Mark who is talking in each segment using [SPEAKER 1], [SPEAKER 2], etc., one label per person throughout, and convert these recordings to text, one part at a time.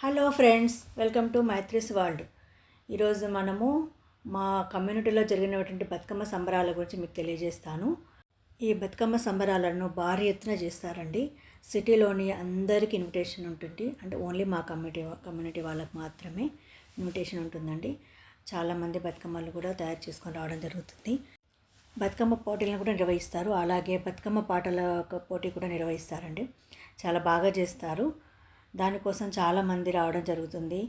[SPEAKER 1] Hello friends welcome to Maithri's world ఈరోజు మనము మా కమ్యూనిటీలో జరిగినటువంటి బతుకమ్మ సంబరాల గురించి మీకు తెలియజేస్తాను. ఈ బతుకమ్మ సంబరాలను భారీ ఎత్తున చేస్తారండి. సిటీలోని అందరికీ ఇన్విటేషన్ ఉంటుంది. అంటే ఓన్లీ మా కమ్యూనిటీ కమ్యూనిటీ వాళ్ళకి మాత్రమే ఇన్విటేషన్ ఉంటుందండి. చాలామంది బతుకమ్మలు కూడా తయారు చేసుకొని రావడం జరుగుతుంది. బతుకమ్మ పోటీలను కూడా నిర్వహిస్తారు. అలాగే బతుకమ్మ పాటల పోటీ కూడా నిర్వహిస్తారండి. చాలా బాగా చేస్తారు. దానికోసం చాలామంది రావడం జరుగుతుంది.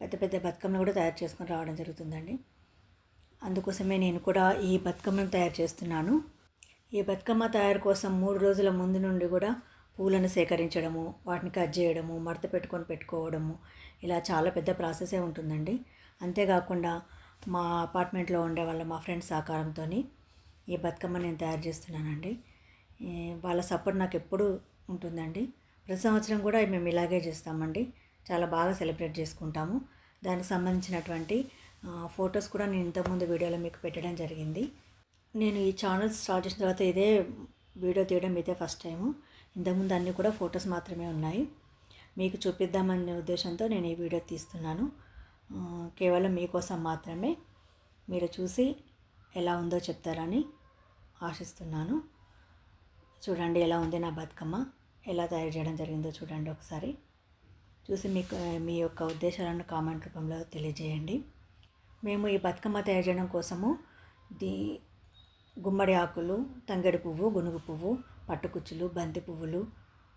[SPEAKER 1] పెద్ద పెద్ద బతుకమ్మను కూడా తయారు చేసుకొని రావడం జరుగుతుందండి. అందుకోసమే నేను కూడా ఈ బతుకమ్మను తయారు చేస్తున్నాను. ఈ బతుకమ్మ తయారు కోసం మూడు రోజుల ముందు నుండి కూడా పూలను సేకరించడము వాటిని కట్ చేయడము మడత పెట్టుకొని పెట్టుకోవడము ఇలా చాలా పెద్ద ప్రాసెసే ఉంటుందండి. అంతేకాకుండా మా అపార్ట్మెంట్లో ఉండే వాళ్ళ మా ఫ్రెండ్స్ సహకారంతో ఈ బతుకమ్మ నేను తయారు చేస్తున్నానండి. వాళ్ళ సపోర్ట్ నాకు ఎప్పుడూ ఉంటుందండి. ప్రతి సంవత్సరం కూడా మేము ఇలాగే చేస్తామండి. చాలా బాగా సెలబ్రేట్ చేసుకుంటాము. దానికి సంబంధించినటువంటి ఫొటోస్ కూడా నేను ఇంతకుముందు వీడియోలో మీకు పెట్టడం జరిగింది. నేను ఈ ఛానల్ స్టార్ట్ చేసిన తర్వాత ఇదే వీడియో తీయడం ఇదే ఫస్ట్ టైము. ఇంతకుముందు అన్నీ కూడా ఫొటోస్ మాత్రమే ఉన్నాయి. మీకు చూపిద్దామనే ఉద్దేశంతో నేను ఈ వీడియో తీస్తున్నాను. కేవలం మీకోసం మాత్రమే మీరు చూసి ఎలా ఉందో చెప్తారని ఆశిస్తున్నాను. చూడండి ఎలా ఉంది నా బతుకమ్మ. ఎలా తయారు చేయడం జరిగిందో చూడండి ఒకసారి. చూసి మీకు మీ యొక్క ఉద్దేశాలను కామెంట్ రూపంలో తెలియజేయండి. మేము ఈ బతుకమ్మ తయారు చేయడం కోసము దీ గుమ్మడి ఆకులు తంగడి పువ్వు గునుగు పువ్వు పట్టుకుచ్చులు బంతి పువ్వులు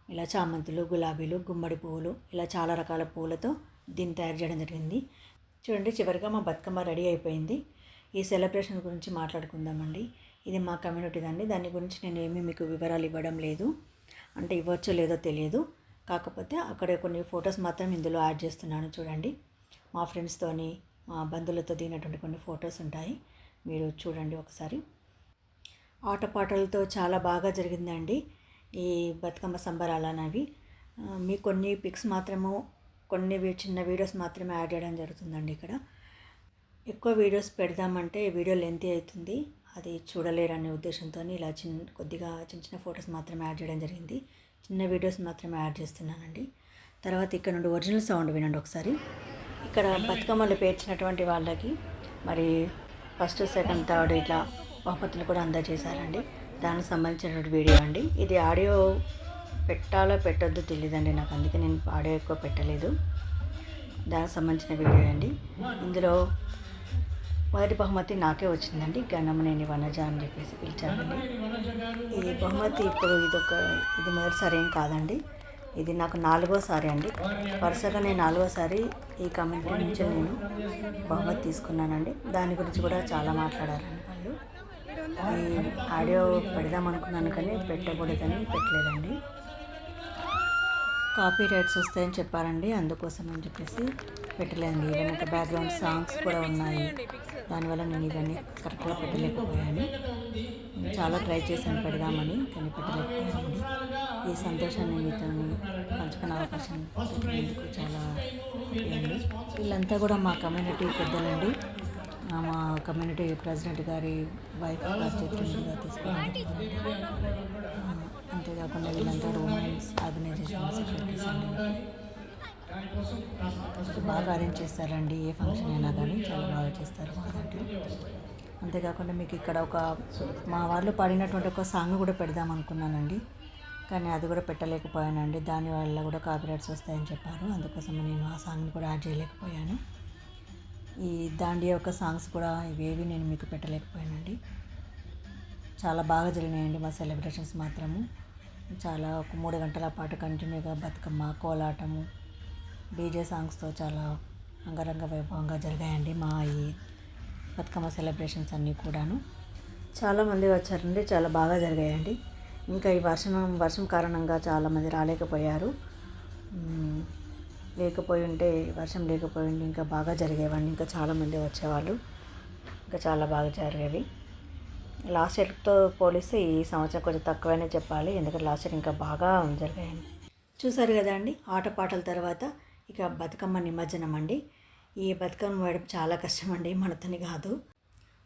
[SPEAKER 1] ఇలా చామంతులు గులాబీలు గుమ్మడి పువ్వులు ఇలా చాలా రకాల పువ్వులతో దీన్ని తయారు చేయడం జరిగింది. చూడండి చివరిగా మా బతుకమ్మ రెడీ అయిపోయింది. ఈ సెలబ్రేషన్ గురించి మాట్లాడుకుందామండి. ఇది మా కమ్యూనిటీదండి. దాని గురించి నేను ఏమీ మీకు వివరాలు ఇవ్వడం లేదు. అంటే ఇవ్వచ్చో లేదో తెలియదు. కాకపోతే అక్కడ కొన్ని ఫొటోస్ మాత్రం ఇందులో యాడ్ చేస్తున్నాను చూడండి. మా ఫ్రెండ్స్తోని మా బంధువులతో దిగినటువంటి కొన్ని ఫొటోస్ ఉంటాయి. మీరు చూడండి ఒకసారి. ఆటపాటలతో చాలా బాగా జరిగిందండి ఈ బతుకమ్మ సంబరాలు అనేవి. మీ కొన్ని పిక్స్ మాత్రము కొన్ని చిన్న వీడియోస్ మాత్రమే యాడ్ చేయడం జరుగుతుందండి ఇక్కడ. ఎక్కువ వీడియోస్ పెడదామంటే వీడియో లెంతీ అవుతుంది. అది చూడలేరనే ఉద్దేశంతో ఇలా చిన్న కొద్దిగా చిన్న చిన్న ఫొటోస్ మాత్రమే యాడ్ చేయడం జరిగింది. చిన్న వీడియోస్ మాత్రమే యాడ్ చేస్తున్నానండి. తర్వాత ఇక్కడ నుండి ఒరిజినల్ సౌండ్ వినండి ఒకసారి. ఇక్కడ బతుకమ్మలు పేర్చినటువంటి వాళ్ళకి మరి ఫస్ట్ సెకండ్ థర్డ్ ఇట్లా బహుమతులు కూడా అందజేశారండి. దానికి సంబంధించినటువంటి వీడియో అండి. ఇది ఆడియో పెట్టాలో పెట్టొద్దో తెలియదండి నాకు. అందుకే నేను ఆడియో ఎక్కువ పెట్టలేదు. దానికి సంబంధించిన వీడియో అండి. ఇందులో మొదటి బహుమతి నాకే వచ్చిందండి. గణమనేని వనజ అని చెప్పేసి పిలిచారండి. ఈ బహుమతి ఇప్పుడు ఇది ఒక ఇది మొదటిసారి ఏం కాదండి. ఇది నాకు నాలుగోసారి అండి. వరుసగా నేను నాలుగోసారి ఈ కమ్యూనిటీ నుంచి నేను బహుమతి తీసుకున్నానండి. దాని గురించి కూడా చాలా మాట్లాడారండి వాళ్ళు. ఈ ఆడియో పెడదాం అనుకున్నాను కానీ పెట్టకూడదని పెట్టలేదండి. కాపీ రైట్స్ వస్తాయని చెప్పారండి. అందుకోసం అని చెప్పేసి పెట్టలేదండి. ఈవెన్ బ్యాక్గ్రౌండ్ సాంగ్స్ కూడా ఉన్నాయి. దానివల్ల నేను ఇవన్నీ కరెక్ట్గా పెట్టలేకపోయాను. చాలా ట్రై చేశాను పెడదామని కానీ పెట్టలేకపోయాను ఈ సంతోషాన్ని మీతో పంచుకునే అవకాశం ఎందుకు చాలా అండి. వీళ్ళంతా కూడా మా కమ్యూనిటీ పెద్దలండి. మా కమ్యూనిటీ ప్రెసిడెంట్ గారి వైఫ్ గారి తీసుకున్నాను. అంతేకాకుండా వీళ్ళంతా రోమాన్స్ ఆర్గనైజేషన్ సెక్రటరీస్ అండి. బాగా అరేంజ్ చేస్తారండి. ఏ ఫంక్షన్ అయినా కానీ చాలా బాగా చేస్తారు మా దాంట్లో అంతేకాకుండా మీకు ఇక్కడ ఒక మా వాళ్ళు పాడినటువంటి ఒక సాంగ్ కూడా పెడదాం అనుకున్నానండి. కానీ అది కూడా పెట్టలేకపోయానండి. దానివల్ల కూడా కాపీరైట్స్ వస్తాయని చెప్పారు. అందుకోసం నేను ఆ సాంగ్ని కూడా యాడ్ చేయలేకపోయాను. ఈ దాండి యొక్క సాంగ్స్ కూడా ఇవేవి నేను మీకు పెట్టలేకపోయానండి. చాలా బాగా జరిగినాయండి మా సెలబ్రేషన్స్ మాత్రము. చాలా ఒక మూడు గంటల పాటు కంటిన్యూగా బతుకమ్మ కోలాటము డీజే సాంగ్స్తో చాలా అంగరంగ వైభవంగా జరిగాయండి మా ఈ బతుకమ్మ సెలబ్రేషన్స్ అన్నీ కూడాను. చాలామంది వచ్చారండి చాలా బాగా జరిగాయండి. ఇంకా ఈ వర్షం వర్షం కారణంగా చాలామంది రాలేకపోయారు. లేకపోయి ఉంటే వర్షం లేకపోయి ఉంటే ఇంకా బాగా జరిగేవాడిని ఇంకా చాలామంది వచ్చేవాళ్ళు. ఇంకా చాలా బాగా జరిగేవి. లాస్ట్ ఇయర్తో పోలిస్తే ఈ సంవత్సరం కొంచెం తక్కువనే చెప్పాలి. ఎందుకంటే లాస్ట్ ఇయర్ ఇంకా బాగా జరిగాయండి. చూసారు కదా అండి ఆటపాటల తర్వాత ఇక బతుకమ్మ నిమజ్జనం అండి ఈ బతుకమ్మ వేయడం చాలా కష్టం అండి మనతోని కాదు.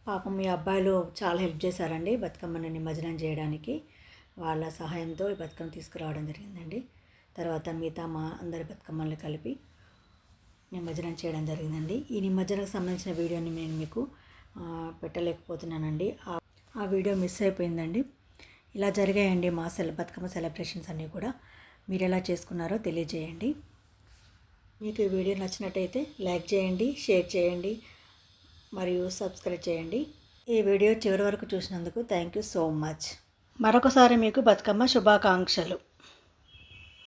[SPEAKER 1] పాపం మీ అబ్బాయిలు చాలా హెల్ప్ చేశారండి బతుకమ్మని నిమజ్జనం చేయడానికి. వాళ్ళ సహాయంతో ఈ బతుకమ్మ తీసుకురావడం జరిగిందండి. తర్వాత మిగతా మా అందరి బతుకమ్మల్ని కలిపి నిమజ్జనం చేయడం జరిగిందండి. ఈ నిమజ్జనకు సంబంధించిన వీడియోని నేను మీకు పెట్టలేకపోతున్నానండి. ఆ వీడియో మిస్ అయిపోయిందండి. ఇలా జరిగాయండి మా సెల బతుకమ్మ సెలబ్రేషన్స్ అన్నీ కూడా. మీరు ఎలా చేసుకున్నారో తెలియజేయండి. మీకు ఈ వీడియో నచ్చినట్టయితే లైక్ చేయండి షేర్ చేయండి మరియు సబ్స్క్రైబ్ చేయండి. ఈ వీడియో చివరి వరకు చూసినందుకు థ్యాంక్ యూ సో మచ్. మరొకసారి మీకు బతుకమ్మ శుభాకాంక్షలు.